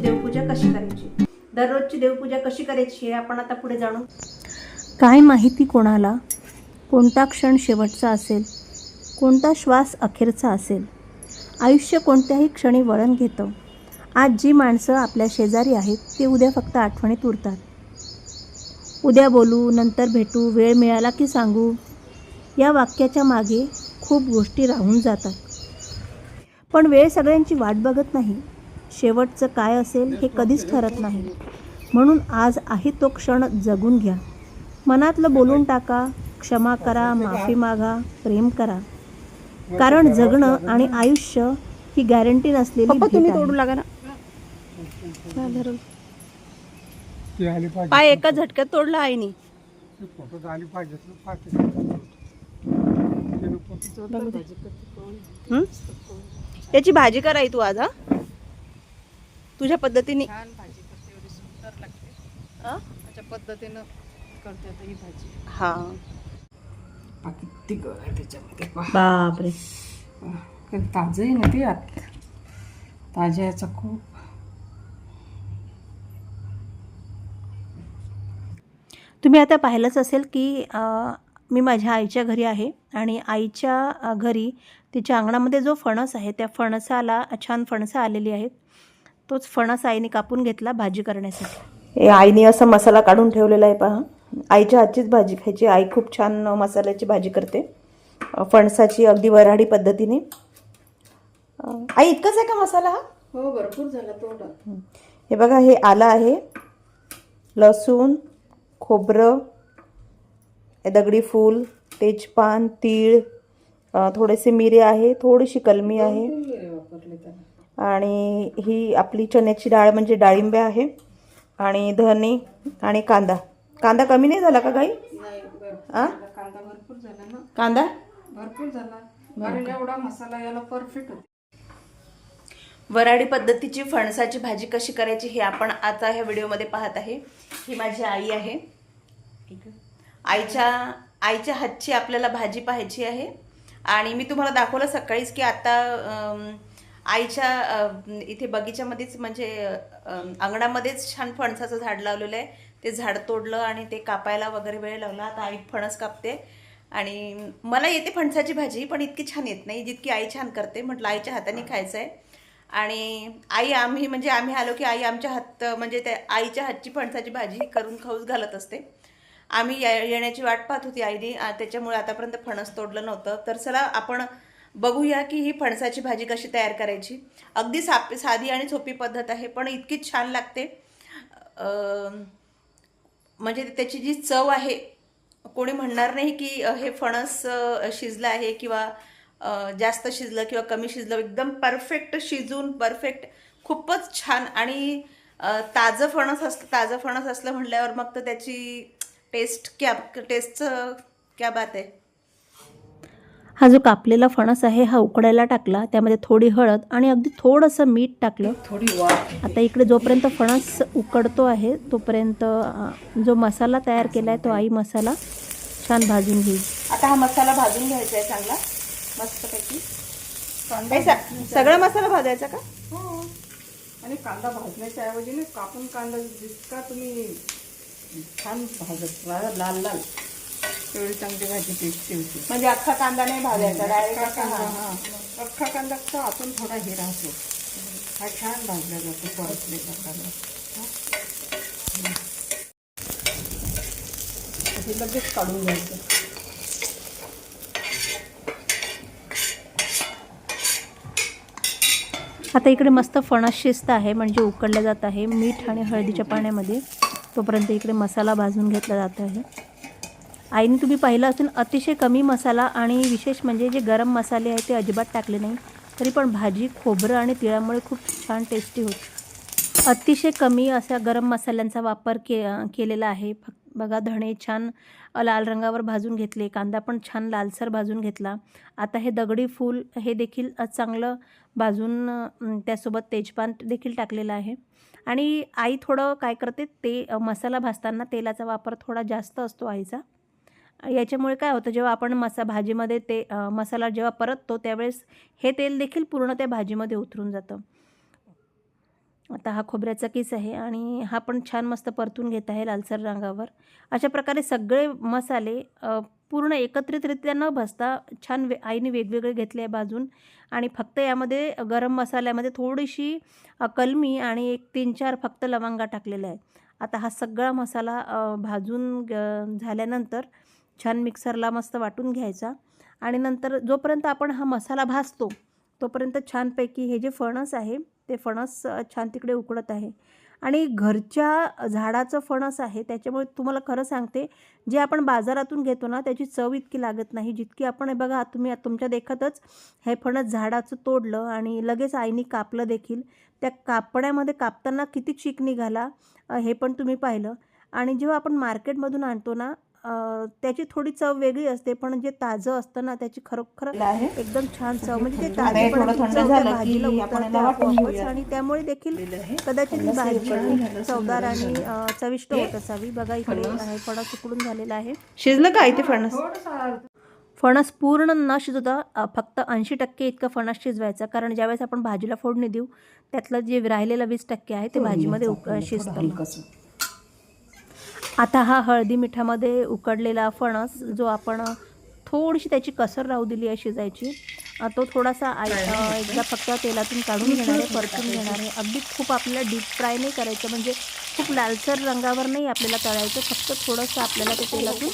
देवपूजा कशी करायची? दररोजची देवपूजा कशी करायची हे आपण आता पुढे जाणू. काय माहिती कोणाला? कोणता क्षण शेवटचा असेल? कोणता श्वास अखेरचा असेल? आयुष्य कोणत्याही क्षणी वळण घेतं. आज जी माणसं आपल्या शेजारी आहेत ते उद्या फक्त आठवणीत उरतात. उद्या बोलू नंतर भेटू वेळ मिळाला की सांगू. या वाक्याच्या मागे खूप गोष्टी राहून जातात. पण वेळ सगळ्यांची वाट बघत नाही. शेवटचं काय असेल हे कधीच ठरत नाही. म्हणून आज आहे तो क्षण जगून घ्या. मनातलं बोलून टाका क्षमा करा माफी मागा प्रेम करा. कारण जगणं आणि आयुष्य ही गॅरंटी नसलेली भेट आहे. लागा ना. पाय एका झटक्यात तोडला आईनी. ती फोटो आली पाहिजे. तर पाहते. तिने फोटो- हं? याची भाजी कराय तू आज हा? तुझ्या पद्धतीने. पद्धतीनं करते आता ही भाजी. हा. पहा किती गळ आहे त्याच्यामध्ये. बापरे. ना ते आत ताज्या याचा खूप. तुम्ही आता पाहिलंच असेल की अ, मी माझ्या आईच्या घरी आहे आणि आईच्या घरी तिच्या अंगणामध्ये जो फणस आहे त्या फणसाला छान फणसं आलेली आहेत. तोच फणस आईने कापून घेतला भाजी करण्यासाठी. आईने असा मसाला काढून ठेवलेला आहे पहा. आईच्या हातचीच भाजी खायची. आई खूप छान मसाल्याची भाजी करते. फणसाची अगदी वऱ्हाडी पद्धतीने. आई इतकंच आहे का मसाला? हा हो भरपूर झाला तोडा हे. बघा हे आलं आहे. लसूण खोबरं दगडी फूल तेजपान तीळ थोडेसे मिरे आहे थोडीशी कलमी आहे. आणि ही आपली चण्याची डाळ म्हणजे डाळिंबे आहे. आणि धने आणि कांदा. कांदा कमी नाही झाला का काही. कांदा भरपूर झाला ना. कांदा? भरपूर झाला. कारण एवढा मसाला याला परफेक्ट होता. वराडी पद्धतीची फणसाची भाजी कशी करायची हे आपण आता ह्या व्हिडिओमध्ये पाहत आहे. ही माझी आई आहे. आईच्या आईच्या हातची आपल्याला भाजी पाहायची आहे. आणि मी तुम्हाला दाखवलं सकाळीच की आता आईच्या इथे बगीच्यामध्येच म्हणजे अंगणामध्येच छान फणसाचं झाड लावलेलं आहे. ते झाड तोडलं आणि ते कापायला वगैरे वेळ लावला आता आई फणस कापते. आणि मला येते फणसाची भाजी पण इतकी छान येत नाही जितकी आई छान करते. म्हटलं आईच्या हाताने खायचं आहे आणि आई आम्ही म्हणजे आम्ही आलो की आई आमच्या हात म्हणजे त्या आईच्या हातची फणसाची भाजी करून खाऊच घालत असते. आम्ही येण्याची वाट पाहत होती आईने. त्याच्यामुळे आतापर्यंत फणस तोडलं नव्हतं. तर चला आपण बघूया की ही फणसाची भाजी कशी तयार करायची. अगदी साप साधी आणि सोपी पद्धत आहे पण इतकी छान लागते. म्हणजे त्याची जी चव आहे कोणी म्हणणार नाही की हे फणस शिजलं आहे किंवा जास्त शिजलं किंवा कमी शिजलं एकदम परफेक्ट शिजून परफेक्ट खूपच छान आणि ताजं फणस असलं ताजं फणस असलं म्हटल्यावर मग तर त्याची टेस्ट क्या टेस्टचं क्या बात आहे. हा जो कापलेला फणस आहे हा उकडायला टाकला. त्यामध्ये थोडी हळद आणि अगदी थोडंसं मीठ टाकलं. आता इकडे जोपर्यंत फणस उकडतो आहे तोपर्यंत जो मसाला तयार केला आहे तो आई मसाला छान भाजून घेईल. आता हा मसाला भाजून घ्यायचा आहे चांगला. मस्तपैकी. सगळा मसाला भाजायचा का? हो. आणि कांदा भाजण्याच्या ऐवजी ना कापून कांदा जितका तुम्ही छान भाजत लाल लाल. तेवढी चांगली भाजी टेस्टी होती म्हणजे अख्खा कांदा नाही भाजायचा डायरेक्ट अख्खा कांदा हा. अख्खा कांदा कसा आतून थोडा हे राहतो. हा छान भाजला जातो परतलेला कांदा हा. हे लगेच काढून घ्यायचं. आता इकडे मस्त फणस शिजत आहे म्हणजे उकडलं जात आहे. मीठ आणि हळदीच्या पाण्यामध्ये. तोपर्यंत इकडे मसाला भाजून घेतला जात आहे. आईने तुम्ही पाहिलं असून अतिशय कमी मसाला आणि विशेष म्हणजे जे गरम मसाले आहेत ते अजिबात टाकले नाही. तरी पण भाजी खोबरं आणि तिळामुळे खूप छान टेस्टी होते. अतिशय कमी असा गरम मसाल्यांचा वापर के केलेला आहे. फक्त बघा धणे छान लाल रंगावर भाजून घेतले कांदा पण छान लालसर भाजून घेतला. आता हे दगडी फूल हे देखील चांगलं भाजून त्यासोबत तेजपान देखील टाकलेलं आहे. आणि आई थोडं काय करते ते मसाला भाजताना तेलाचा वापर थोडा जास्त असतो आईचा. याच्यामुळे काय होतं जेव्हा आपण मसा भाजीमध्ये ते मसाला जेव्हा परततो त्यावेळेस हे तेल देखील पूर्ण त्या भाजीमध्ये उतरून जातं. आता हा खोबऱ्याचा किस आहे आणि हा पण छान मस्त परतून घेत आहे लालसर रंगावर. अशा प्रकारे सगळे मसाले पूर्ण एकत्रितरित्या न भसता छान वे आईने वेगवेगळे घेतले आहे भाजून आणि फक्त यामध्ये गरम मसाल्यामध्ये थोडीशी कलमी आणि एक तीन चार फक्त लवंगा टाकलेल्या आहेत. आता हा सगळा मसाला भाजून ग- झाल्यानंतर छान मिक्सरला मस्त वाटून घ्यायचा. आणि नंतर जोपर्यंत आपण हा मसाला भाजतो तोपर्यंत छानपैकी हे जे फणस आहे ते फणस छान तिकडे उकडत आहे. आणि घरच्या झाडाचं फणस आहे त्याच्यामुळे तुम्हाला खरं सांगते जे आपण बाजारातून घेतो ना त्याची चव इतकी लागत नाही. जितकी आपण हे बघा तुम्ही तुमच्या देखतच हे फणस झाडाचं तोडलं आणि लगेच आईनी कापलं देखील. त्या कापण्यामध्ये कापताना किती चीक निघाला हे पण तुम्ही पाहिलं. आणि जेव्हा आपण मार्केटमधून आणतो ना त्याची थोडी चव वेगळी असते पण जे ताजं असतं ना त्याची खरोखर एकदम छान चव. म्हणजे ते हे वाटून आपोआपच घेऊया. आणि त्यामुळे देखील. कदाचित ही भाजी चवदार आणि चविष्ट होत असावी. बघा इकडे आहे फणस उकडून झालेला आहे. शिजलं का इथे फणस? फणस पूर्ण न शिजवता फक्त ऐंशी टक्के इतकं फणस शिजवायचं. कारण ज्यावेळेस आपण भाजीला फोडणी देऊ त्यातलं जे राहिलेलं वीस टक्के आहे ते भाजीमध्ये उक शिजतं. आता हा हळदी मिठामध्ये उकडलेला फणस जो आपण थोडीशी त्याची कसर राहू दिली आहे शिजायची तो थोडासा आय एकदा फक्त तेलातून काढून घेणार आहे परतून घेणार. आहे अगदी खूप आपल्याला डीप फ्राय नाही करायचं म्हणजे खूप लालसर रंगावर नाही आपल्याला तळायचं फक्त थोडंसं आपल्याला ते तेलातून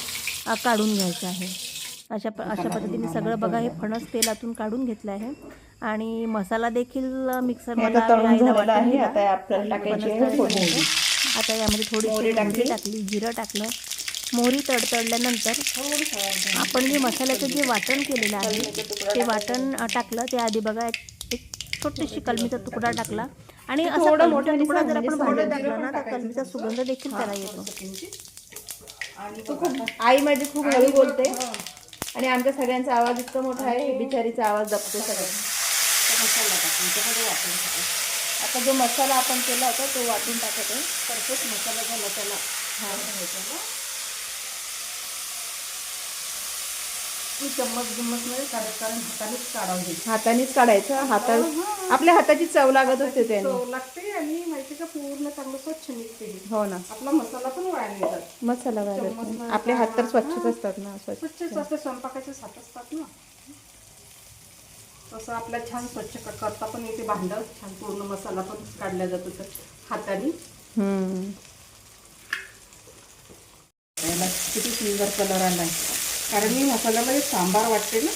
काढून घ्यायचं आहे. अशा प अशा पद्धतीने सगळं बघा हे फणस तेलातून काढून घेतलं आहे. आणि मसाला देखील मिक्सरमध्ये आता यामध्ये थोडीशी मोहरी टाकली. टाकली जिरं टाकलं. मोहरी तडतडल्यानंतर आपण जे मसाल्याचं जे वाटण केलेलं आहे ते वाटण टाकलं. ते आधी बघा एक छोटीशी कलमीचा तुकडा टाकला. आणि असा थोडं कलमीचा तुकडा जर सांग, आपण म्हणजे भाजत घातला ना तर कलमीचा सुगंध देखील त्याला येतो. आई माझी खूप हळू बोलते. आणि आमच्या सगळ्यांचा आवाज इतका मोठा आहे बिचारीचा आवाज दबतो सगळ्यांना आता जो मसाला आपण केला होता तो वाटून टाकत आहे. परफेक्ट मसाला झाला त्याला. ती चम्मच गिम्मच मध्ये काढत कारण हातानेच काढावं हातानेच काढायचं हाता आपल्या हाताची चव लागत असते त्याने. चव लागते आणि माहिती का पूर्ण चांगलं स्वच्छ निघते हे. हो ना. आपला मसाला पण वाया नाही जात. मसाला घालायचा आपले हात तर स्वच्छच असतात ना स्वच्छ. स्वच्छच असते स्वयंपाकाचेच हात असतात ना. तसं आपल्या छान स्वच्छ करता पण येते भांडं. छान पूर्ण मसाला पण काढला जातो तर हाताने. याला किती सुंदर कलर आलाय. कारण मी मसाल्यामध्ये सांबार वाटते ना.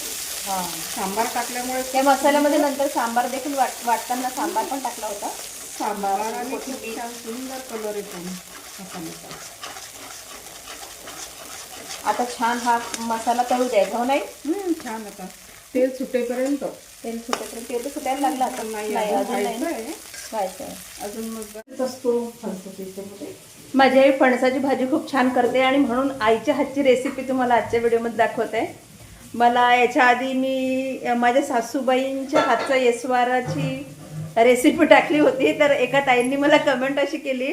सांबार टाकल्यामुळे त्या मसाल्यामध्ये नंतर सांबार देखील वाट वाटताना सांबार पण टाकला होता. सांबार आणि खूप छान सुंदर कलर येतो मसाल्याचा. आता छान हा मसाला तळू द्यायचा हो नाही? छान आता. तेल सुटेपर्यंत. तेल सुटेपर्यंत. तेल तर सुटायला लागलं आता. नाही नाही अजून नाही. व्हायचं आहे. मग असतो त्याच्यामध्ये माझी आई फणसाची भाजी खूप छान करते आणि म्हणून आईच्या हातची रेसिपी तुम्हाला आजच्या व्हिडिओमध्ये दाखवते. मला याच्या आधी मी माझ्या सासूबाईंच्या हातचा येसवाराची रेसिपी टाकली होती. तर एका ताईंनी मला कमेंट अशी केली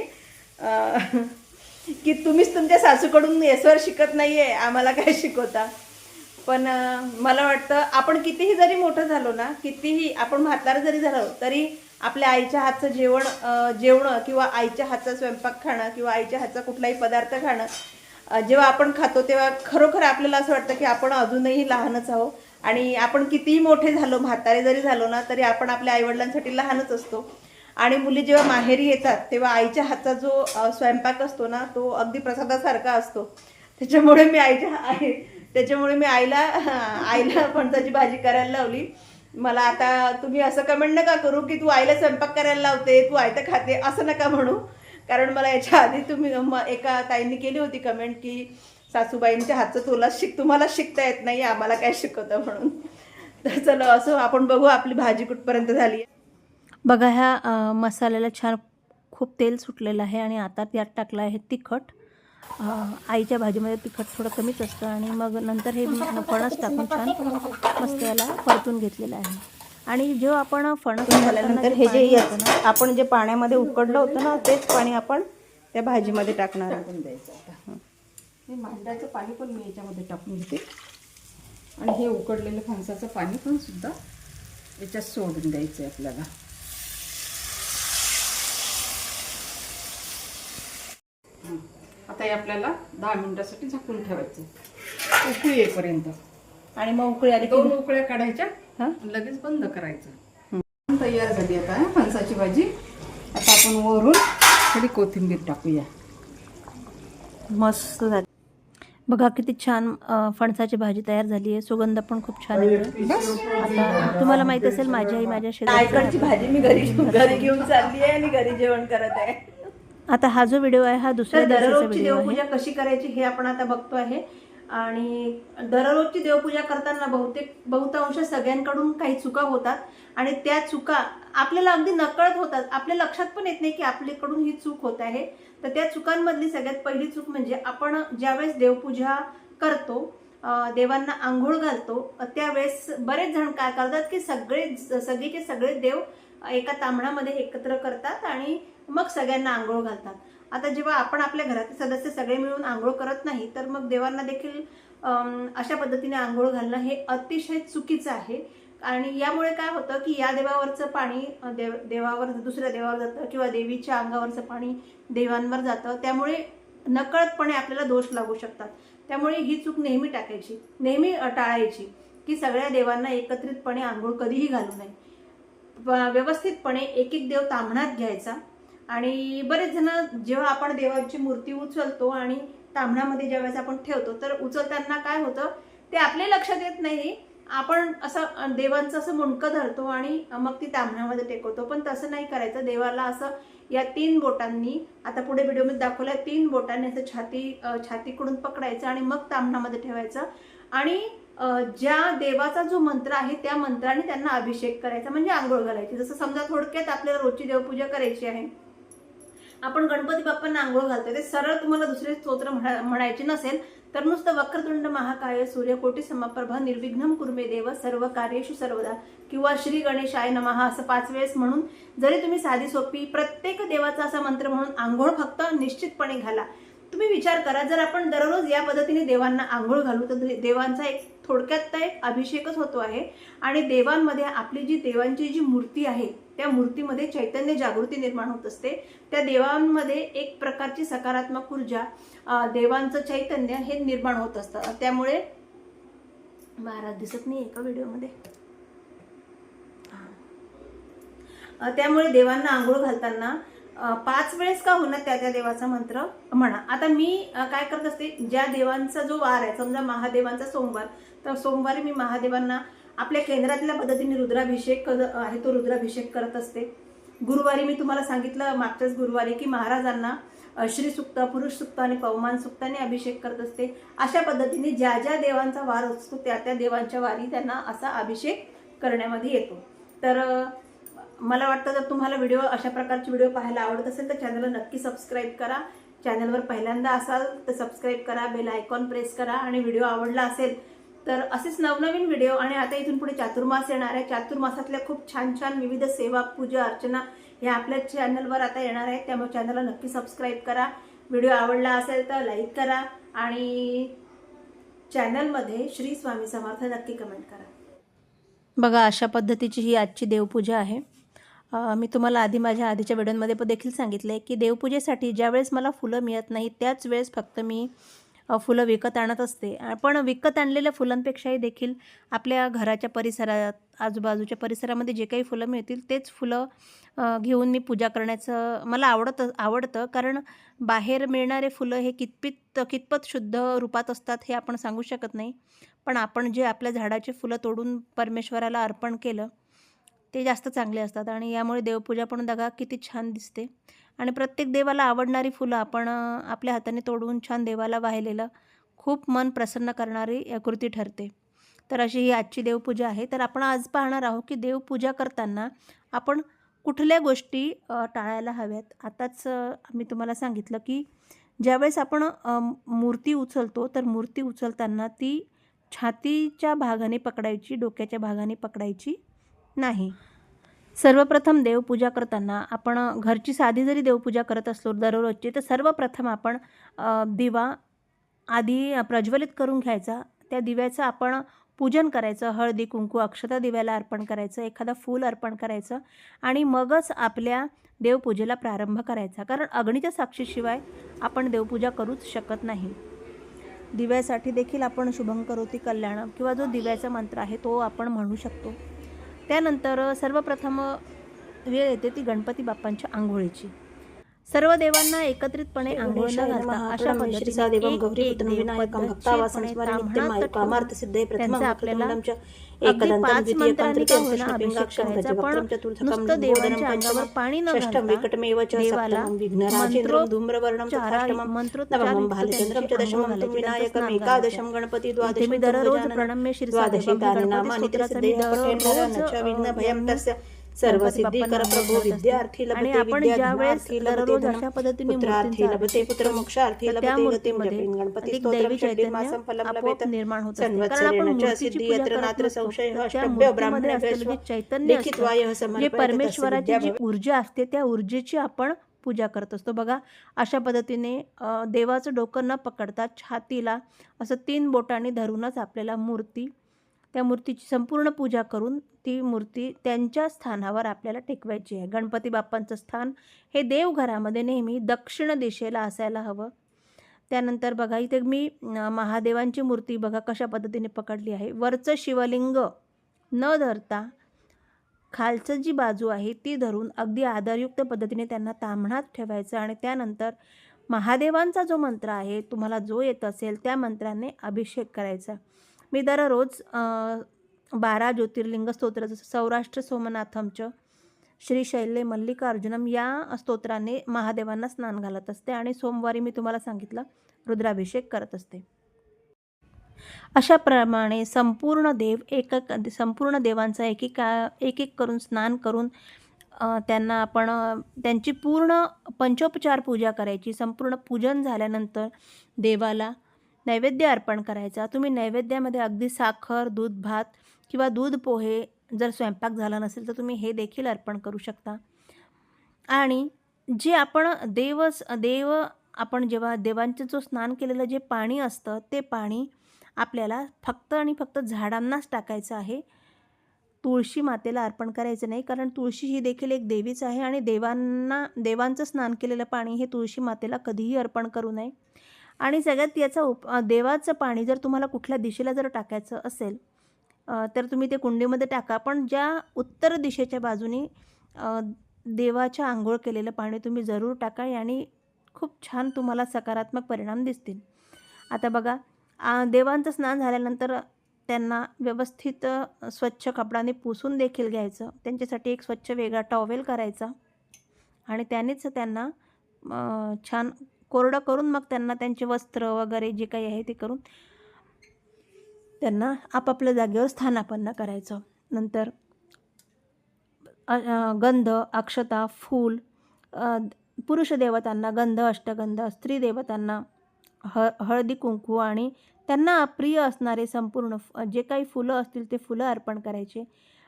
की तुम्हीच तुमच्या सासूकडून येसवार शिकत नाहीये. आम्हाला काय शिकवता? पण मला वाटतं आपण कितीही जरी मोठं झालो ना कितीही आपण म्हातारं जरी झालो तरी आपल्या आईच्या हातचं जेवण जेवणं किंवा आईच्या हातचा स्वयंपाक खाणं किंवा आईच्या हातचा कुठलाही पदार्थ खाणं जेव्हा आपण खातो तेव्हा खरोखर आपल्याला असं वाटतं की आपण अजूनही लहानच आहोत. आणि आपण कितीही मोठे झालो म्हातारे जरी झालो ना तरी आपण आपल्या आईवडिलांसाठी लहानच असतो. आणि मुली जेव्हा माहेरी येतात तेव्हा आईच्या हातचा जो स्वयंपाक असतो ना तो अगदी प्रसादासारखा असतो. त्याच्यामुळे मी आईच्या आई त्याच्यामुळे मी आईला आईला फणसाची भाजी करायला लावली. मला आता तुम्ही असं कमेंट नका करू की तू आईला स्वयंपाक करायला लावते तू आयतं खाते असं नका म्हणू. कारण मला याच्या आधी तुम्ही म- एका ताईंनी केली होती कमेंट की सासूबाईंच्या हातचं तुला शिक तुम्हाला शिकता येत नाही आम्हाला काय शिकवतं म्हणून. तर चला असं आपण बघू आपली भाजी कुठपर्यंत झाली आहे. बघा ह्या मसाल्याला छान खूप तेल सुटलेलं आहे आणि आता त्यात टाकलं आहे तिखट. आईच्या भाजीमध्ये तिखट थोडं कमीच असतं आणि मग नंतर हे फणस टाकून छान मस्त याला परतून घेतलेलं आहे. आणि जो आपण फणस झाल्यानंतर हे जे याच- आपण जे पाण्यामध्ये उकडलं होतं ना तेच पाणी आपण त्या भाजीमध्ये टाकणार. टाकून द्यायचं आता. हे मांडाचं पाणी पण मी याच्यामध्ये टाकून घेते. आणि हे उकडलेलं फणसाचं पाणी पण सुद्धा याच्यात सोडून द्यायचं आहे आपल्याला हं. आता हे आपल्याला दहा मिनिटासाठी झाकून ठेवायचं. उकळी येईपर्यंत. आणि मग उकळी आली की दोन उकळ्या काढायच्या? आणि लगेच बंद करायचं. तयार झाली आता हं, फणसाची भाजी. आता आपण वरून थोडी कोथिंबीर टाकूया. मस्त झाली. बघा किती छान फणसाची भाजी तयार झाली आहे. सुगंध पण खूप छान येतो आता तुम्हाला माहीत असेल माझी आई माझ्या शेजारी भाजी मी घरी घरी घेऊन चालली आहे आणि घरी जेवण करत आहे. आता हा जो व्हिडिओ आहे हा दुसऱ्या दररोजची देवपूजा कशी करायची हे आपण आता बघतो आहे. आणि दररोजची देवपूजा करताना बहुतेक बहुतांश सगळ्यांकडून काही चुका होतात. आणि त्या चुका आपल्याला अगदी नकळत होतात. आपल्या लक्षात पण येत नाही की आपल्याकडून ही चूक होत आहे. तर त्या चुकांमधली सगळ्यात पहिली चूक म्हणजे आपण ज्यावेळेस देवपूजा करतो देवांना आंघोळ घालतो त्यावेळेस बरेच जण काय करतात की सगळे सगळीचे सगळे देव एका तांबणामध्ये एकत्र करतात आणि मग सगळ्यांना आंघोळ घालतात. आता जेव्हा आपण आपल्या घरातील सदस्य सगळे मिळून आंघोळ करत नाही तर मग देवांना देखील अशा पद्धतीने आंघोळ घालणं हे अतिशय चुकीचं आहे. आणि यामुळे काय होतं की या देवावरचं पाणी देव देवावर दुसऱ्या देवावर जातं किंवा देवीच्या अंगावरचं पाणी देवांवर जातं. त्यामुळे नकळतपणे आपल्याला दोष लागू शकतात. त्यामुळे ही चूक नेहमी टाकायची नेहमी टाळायची की सगळ्या देवांना एकत्रितपणे आंघोळ कधीही घालू नये. व- व्यवस्थितपणे एक एक देव तांबणात घ्यायचा. आणि बरेच जण जेव्हा आपण देवाची मूर्ती उचलतो आणि तांबणामध्ये ज्यावेळेस आपण ठेवतो तर उचलताना काय होतं ते आपले लक्षात येत नाही. आपण असं देवांचं असं मुंडकं धरतो आणि मग ती तांबणामध्ये टेकवतो. पण तसं नाही करायचं. देवाला असं या तीन बोटांनी आता पुढे व्हिडिओमध्ये दाखवल्या तीन बोटांनी असं छाती छातीकडून पकडायचं आणि मग तांबणामध्ये ठेवायचं. आणि ज्या देवाचा जो मंत्र आहे त्या मंत्राने त्यांना अभिषेक करायचा म्हणजे आंघोळ घालायची. जसं समजा थोडक्यात आपल्याला रोजची देवपूजा करायची आहे आपण गणपती बाप्पांना आंघोळ घालतो ते सरळ तुम्हाला दुसरे स्तोत्र म्हणा- म्हणायचे नसेल तर नुसतं वक्रतुंड महाकाय सूर्यकोटी समप्रभा निर्विघ्नम कुर्मे देव सर्व कार्येशु सर्वदा किंवा श्री गणेशाय नमहा असं पाच वेळेस म्हणून जरी तुम्ही साधी सोपी प्रत्येक देवाचा असा मंत्र म्हणून आंघोळ फक्त निश्चितपणे घाला. तुम्ही विचार करा जर आपण दररोज या पद्धतीने देवांना आंघोळ घालू तर देवांचा एक थोडक्यात तर एक अभिषेकच होतो आहे. आणि देवांमध्ये आपली जी देवांची जी मूर्ती आहे त्या मूर्तीमध्ये चैतन्य जागृती निर्माण होत असते. त्या देवांमध्ये एक प्रकारची सकारात्मक ऊर्जा देवांचं चैतन्य हे निर्माण होत असतं. त्यामुळे महाराज दिसत नाही एका व्हिडिओमध्ये? त्यामुळे देवांना आंघोळ घालताना पाच वेळेस का होणार त्या त्या देवाचा मंत्र म्हणा. आता मी काय करत असते ज्या देवांचा जो वार आहे समजा महादेवांचा सोमवार तर सोमवारी मी महादेवांना आपल्या केंद्रातल्या पद्धतीने रुद्राभिषेक आहे तो रुद्राभिषेक करत असते. गुरुवारी मी तुम्हाला सांगितलं मागच्याच गुरुवारी की महाराजांना श्री सुक्त पुरुष सुक्त आणि पवमान सुक्ताने अभिषेक करत असते. अशा पद्धतीने ज्या ज्या देवांचा वार असतो त्या त्या देवांच्या वारी त्यांना असा अभिषेक करण्यामध्ये येतो. तर मला वाटतं जर तुम्हाला व्हिडिओ अशा प्रकारचे व्हिडिओ पाहायला आवडत असेल तर चॅनलला नक्की सबस्क्राईब करा. चॅनलवर पहिल्यांदा असाल तर सबस्क्राईब करा बेल आयकॉन प्रेस करा आणि व्हिडिओ आवडला असेल तर असेच नवनवीन व्हिडिओ आणि आता इथून पुढे चातुर्मास येणार आहे. चातुर्मासातल्या खूप छान छान विविध सेवा पूजा अर्चना ह्या आपल्या चॅनलवर आता येणार आहेत त्यामुळे चॅनलला नक्की सबस्क्राईब करा. व्हिडिओ आवडला असेल तर लाईक करा आणि चॅनलमध्ये श्री स्वामी समर्थ नक्की कमेंट करा. बघा अशा पद्धतीची ही आजची देवपूजा आहे. मी तुम्हाला आधी माझ्या आधीच्या व्हिडिओमध्ये पण देखील सांगितलं आहे की देवपूजेसाठी ज्यावेळेस मला फुलं मिळत नाही त्याच वेळेस फक्त मी फुलं विकत आणत असते. पण विकत आणलेल्या फुलांपेक्षाही देखील आपल्या घराच्या परिसरात आजूबाजूच्या परिसरामध्ये जे काही फुलं मिळतील तेच फुलं घेऊन मी पूजा करण्याचं मला आवडत आवडतं. कारण बाहेर मिळणारे फुलं हे कितपित कितपत शुद्ध रूपात असतात हे आपण सांगू शकत नाही. पण आपण जे आपल्या झाडाचे फुलं तोडून परमेश्वराला अर्पण केलं ते जास्त चांगले असतात आणि यामुळे देवपूजा पण बघा किती छान दिसते. आणि प्रत्येक देवाला आवडणारी फुलं आपण आपल्या हाताने तोडून छान देवाला वाहिलेलं खूप मन प्रसन्न करणारी अ, कृती ठरते. तर अशी ही आजची देवपूजा आहे. तर आपण आज पाहणार आहोत की देवपूजा करताना आपण कुठल्या गोष्टी टाळायला हव्यात? आताच आम्ही मी तुम्हाला सांगितलं की ज्यावेळेस आपण मूर्ती उचलतो तर मूर्ती उचलताना ती छातीच्या भागाने पकडायची डोक्याच्या भागाने पकडायची. नाही. सर्वप्रथम देवपूजा करताना आपण घरची साधी जरी देवपूजा करत असलो दररोजची तर सर्वप्रथम आपण दिवा आधी प्रज्वलित करून घ्यायचा. त्या दिव्याचं आपण पूजन करायचं. हळदी कुंकू अक्षता दिव्याला अर्पण करायचं. एखादं फूल अर्पण करायचं. आणि मगच आपल्या देवपूजेला प्रारंभ करायचा. कारण अग्नीच्या साक्षीशिवाय आपण देवपूजा करूच शकत नाही. दिव्यासाठी देखील आपण शुभं करोती कल्याण किंवा जो दिव्याचा मंत्र आहे तो आपण म्हणू शकतो. त्यानंतर सर्वप्रथम वेळ येते ती गणपती बाप्पांच्या आंघोळीची. सर्व देवांना एकत्रितपणे आंघोळ न घालता अशा पद्धतीने एक एक देव पद्धतशीरपणे ताम्हणात ठेवून त्यांचा आपल्याला अगदी पाच मंत्रांनी का होईना अभिषेक करायचा. पण नुसतं देवांच्या अंगावर पाणी न घालता देवाला मंत्रोच्चारा मंत्रोच्चार इथे मी दररोज प्रणम्य मी सर्व सिद्धीकर प्रभू विद्यार्थी आणि लभते आपण ज्या वेळेस विद्यार्थी दररोज अशा पद्धतीने पुत्रार्थी लभते पुत्र मोक्षार्थी लभते गतिं मूर्तीमध्ये जपिन गणपती अधिक स्तोत्रम दैवी षड्डे चैतन्य मासं फलम लभेत निर्माण होत संवत्सरेण च सिद्धी यत्र नात्र. संशय अष्टभ्य ब्राह्मणे चैतन्य लिखित वायः परमेश्वराची जी ऊर्जा असते त्या ऊर्जेची आपण पूजा करत असतो. बघा अशा पद्धतीने देवाचं डोकं न पकडता छातीला असं तीन बोटांनी धरूनच आपल्याला मूर्ती त्या मूर्तीची संपूर्ण पूजा करून ती मूर्ती त्यांच्या स्थानावर आपल्याला टेकवायची आहे. गणपती बाप्पांचं स्थान हे देवघरामध्ये नेहमी दक्षिण दिशेला असायला हवं. त्यानंतर बघा इथे मी महादेवांची मूर्ती बघा कशा पद्धतीने पकडली आहे. वरचं शिवलिंग न धरता खालचं जी बाजू आहे ती धरून अगदी आदरयुक्त पद्धतीने त्यांना तांबणात ठेवायचं आणि त्यानंतर महादेवांचा जो मंत्र आहे तुम्हाला जो येत असेल त्या मंत्राने अभिषेक करायचा. मी दररोज बारा ज्योतिर्लिंग स्तोत्र जसं सौराष्ट्र सोमनाथमचं श्री शैल्य मल्लिकार्जुनम या स्तोत्राने महादेवांना स्नान घालत असते आणि सोमवारी मी तुम्हाला सांगितलं रुद्राभिषेक करत असते. अशाप्रमाणे संपूर्ण देव एक संपूर्ण देवांचा एकेका एक एक करून स्नान करून त्यांना आपण त्यांची पूर्ण पंचोपचार पूजा करायची संपूर्ण पूजन झाल्यानंतर देवाला नैवेद्य अर्पण करायचा. तुम्ही नैवेद्यामध्ये अगदी साखर दूध भात किंवा दूध पोहे जर स्वयंपाक झाला नसेल तर तुम्ही हे देखील अर्पण करू शकता. आणि जे आपण देवस देव आपण जेव्हा देवांचं जो स्नान केलेलं जे पाणी असतं ते पाणी आपल्याला फक्त आणि फक्त झाडांनाच टाकायचं आहे. तुळशी मातेला अर्पण करायचं नाही कारण तुळशी ही देखील एक देवीच आहे आणि देवांना देवांचं स्नान केलेलं पाणी हे तुळशी मातेला कधीही अर्पण करू नये. आणि सगळ्यात याचा उप देवाचं पाणी जर तुम्हाला कुठल्या दिशेला जर टाकायचं असेल तर तुम्ही ते कुंडीमध्ये टाका. पण ज्या उत्तर दिशेच्या बाजूने देवाच्या आंघोळ केलेलं पाणी तुम्ही जरूर टाका आणि खूप छान तुम्हाला सकारात्मक परिणाम दिसतील. आता बघा देवांचं स्नान झाल्यानंतर त्यांना व्यवस्थित स्वच्छ कपडाने पुसून देखील घ्यायचं. त्यांच्यासाठी एक स्वच्छ वेगळा टॉवेल करायचा. आणि त्यानेच त्यांना छान कोरडं करून मग त्यांना त्यांचे वस्त्र वगैरे जे काही आहे ते करून त्यांना आपापल्या जागेवर स्थानापन्न करायचं. नंतर गंध अक्षता फूल पुरुष देवतांना गंध अष्टगंध स्त्री देवतांना ह हळदी कुंकू आणि त्यांना प्रिय असणारे संपूर्ण फ- जे काही फुलं असतील ते फुलं अर्पण करायचे.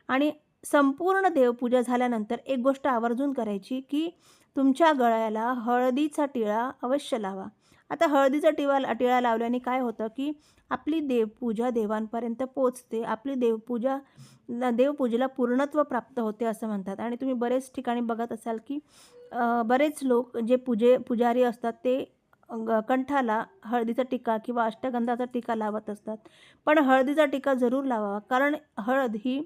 आणि संपूर्ण देवपूजा झाल्यानंतर एक गोष्ट आवर्जून करायची की तुमच्या गळ्याला हळदीचा टिळा अवश्य लावा. आता हळदीचा टिळा टिळा लावल्याने काय होतं की आपली देवपूजा देवांपर्यंत पोचते आपली देवपूजा देवपूजेला पूर्णत्व प्राप्त होते असं म्हणतात. आणि तुम्ही बरेच ठिकाणी बघत असाल की बरेच लोक जे पूजे पुजारी असतात ते ग- कंठाला हळदीचा टिका किंवा अष्टगंधाचा टिका लावत असतात. पण हळदीचा टिका जरूर लावावा कारण हळद ही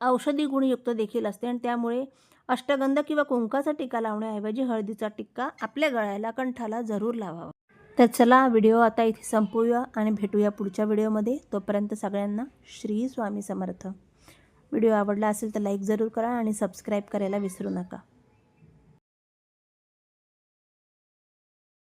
औषधी गुणयुक्त देखील असते आणि त्यामुळे अष्टगंध किंवा कुंकाचा टिका लावण्याऐवजी हळदीचा टिक्का आपल्या गळ्याला कंठाला जरूर लावावा. तर चला व्हिडिओ आता इथे संपूया आणि भेटूया पुढच्या व्हिडिओमध्ये. तोपर्यंत सगळ्यांना श्री स्वामी समर्थ. व्हिडिओ आवडला असेल तर लाईक जरूर करा आणि सबस्क्राईब करायला विसरू नका.